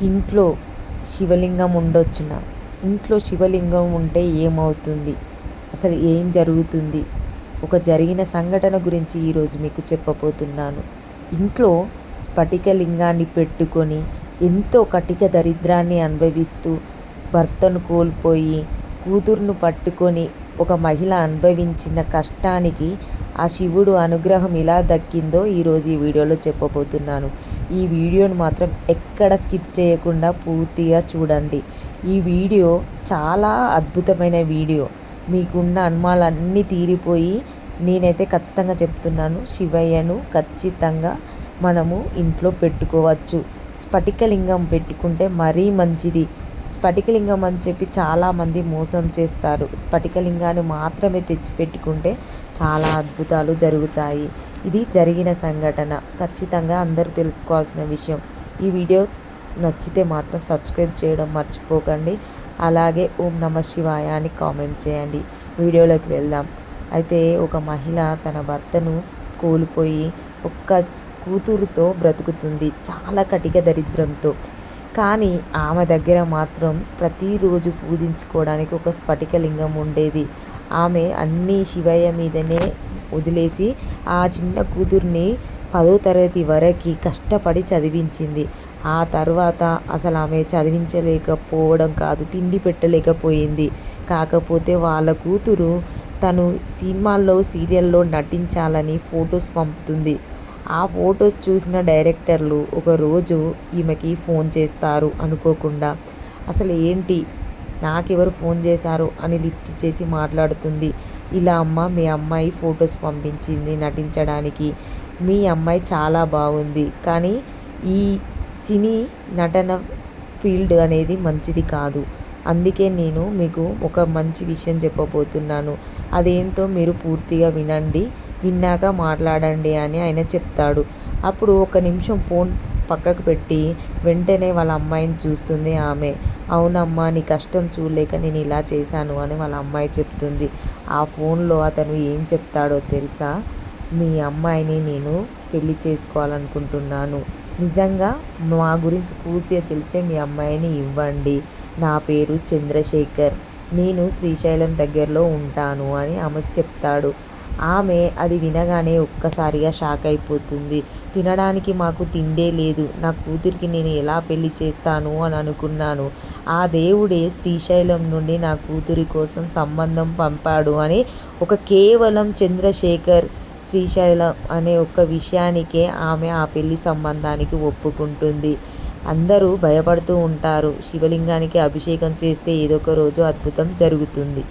ఇంట్లో శివలింగం ఉండొచ్చునా. ఇంట్లో శివలింగం ఉంటే ఏమవుతుంది? అసలు ఏం జరుగుతుంది? ఒక జరిగిన సంఘటన గురించి ఈరోజు మీకు చెప్పబోతున్నాను. ఇంట్లో స్ఫటిక లింగాన్ని పెట్టుకొని ఎంతో కటిక దరిద్రాన్ని అనుభవిస్తూ భర్తను కోల్పోయి కూతుర్ను పట్టుకొని ఒక మహిళ అనుభవించిన కష్టానికి ఆ శివుడు అనుగ్రహం ఎలా దక్కిందో ఈరోజు ఈ వీడియోలో చెప్పబోతున్నాను. ఈ వీడియోను మాత్రం ఎక్కడ స్కిప్ చేయకుండా పూర్తిగా చూడండి. ఈ వీడియో చాలా అద్భుతమైన వీడియో. మీకున్న అనుమానాలన్నీ తీరిపోయి నేనైతే ఖచ్చితంగా చెప్తున్నాను శివయ్యను ఖచ్చితంగా మనము ఇంట్లో పెట్టుకోవచ్చు. స్ఫటికలింగం పెట్టుకుంటే మరీ మంచిది. స్ఫటికలింగం అని చెప్పి చాలామంది మోసం చేస్తారు. స్ఫటికలింగాన్ని మాత్రమే తెచ్చిపెట్టుకుంటే చాలా అద్భుతాలు జరుగుతాయి. ఇది జరిగిన సంఘటన. ఖచ్చితంగా అందరూ తెలుసుకోవాల్సిన విషయం. ఈ వీడియో నచ్చితే మాత్రం సబ్స్క్రైబ్ చేయడం మర్చిపోకండి. అలాగే ఓం నమ శివాయ అని కామెంట్ చేయండి. వీడియోలోకి వెళ్దాం. అయితే ఒక మహిళ తన భర్తను కోల్పోయి ఒక్క కూతురుతో బ్రతుకుతుంది. చాలా కటిక దరిద్రంతో. కానీ ఆమె దగ్గర మాత్రం ప్రతిరోజు పూజించుకోవడానికి ఒక స్ఫటికలింగం ఉండేది. ఆమె అన్నీ శివయ్య మీదనే వదిలేసి ఆ చిన్న కూతుర్ని పదో తరగతి వరకు కష్టపడి చదివించింది. ఆ తర్వాత అసలు ఆమె చదివించలేకపోవడం కాదు తిండి పెట్టలేకపోయింది. కాకపోతే వాళ్ళ కూతురు తను సినిమాల్లో సీరియల్లో నటించాలని ఫొటోస్ పంపుతుంది. ఆ ఫొటోస్ చూసిన డైరెక్టర్లు ఒకరోజు ఈమెకి ఫోన్ చేస్తారు అనుకోకుండా అసలు ఏంటి? నాకెవరు ఫోన్ చేశారు? అని లిఫ్ట్ చేసి మాట్లాడుతుంది. ఇలా అమ్మ మీ అమ్మాయి ఫొటోస్ పంపించింది నటించడానికి. మీ అమ్మాయి చాలా బాగుంది కానీ ఈ సినీ నటన ఫీల్డ్ అనేది మంచిది కాదు. అందుకే నేను మీకు ఒక మంచి విషయం చెప్పబోతున్నాను. అదేంటో మీరు పూర్తిగా వినండి. విన్నాక మాట్లాడండి అని ఆయన చెప్తాడు. అప్పుడు ఒక నిమిషం ఫోన్ పక్కకు పెట్టి వెంటనే వాళ్ళ అమ్మాయిని చూస్తుంది ఆమె. అవునమ్మా నీ కష్టం చూడలేక నేను ఇలా చేశాను అని వాళ్ళ అమ్మాయి చెప్తుంది. ఆ ఫోన్లో అతను ఏం చెప్తాడో తెలుసా? మీ అమ్మాయిని నేను పెళ్ళి చేసుకోవాలనుకుంటున్నాను. నిజంగా మా గురించి పూర్తిగా తెలిసే మీ అమ్మాయిని ఇవ్వండి. నా పేరు చంద్రశేఖర్. నేను శ్రీశైలం దగ్గరలో ఉంటాను అని ఆమెకు చెప్తాడు. ఆమె అది వినగానే ఒక్కసారిగా షాక్ అయిపోతుంది. తినడానికి మాకు తిండే లేదు. నా కూతురికి నేను ఎలా పెళ్ళి చేస్తాను అని అనుకున్నాను. ఆ దేవుడే శ్రీశైలం నుండి నా కూతురి కోసం సంబంధం పంపాడు అని ఒక కేవలం చంద్రశేఖర్ శ్రీశైలం అనే ఒక విషయానికే ఆమె ఆ పెళ్ళి సంబంధానికి ఒప్పుకుంటుంది. అందరూ భయపడుతూ ఉంటారు. శివలింగానికి అభిషేకం చేస్తే ఏదో ఒక రోజు అద్భుతం జరుగుతుంది.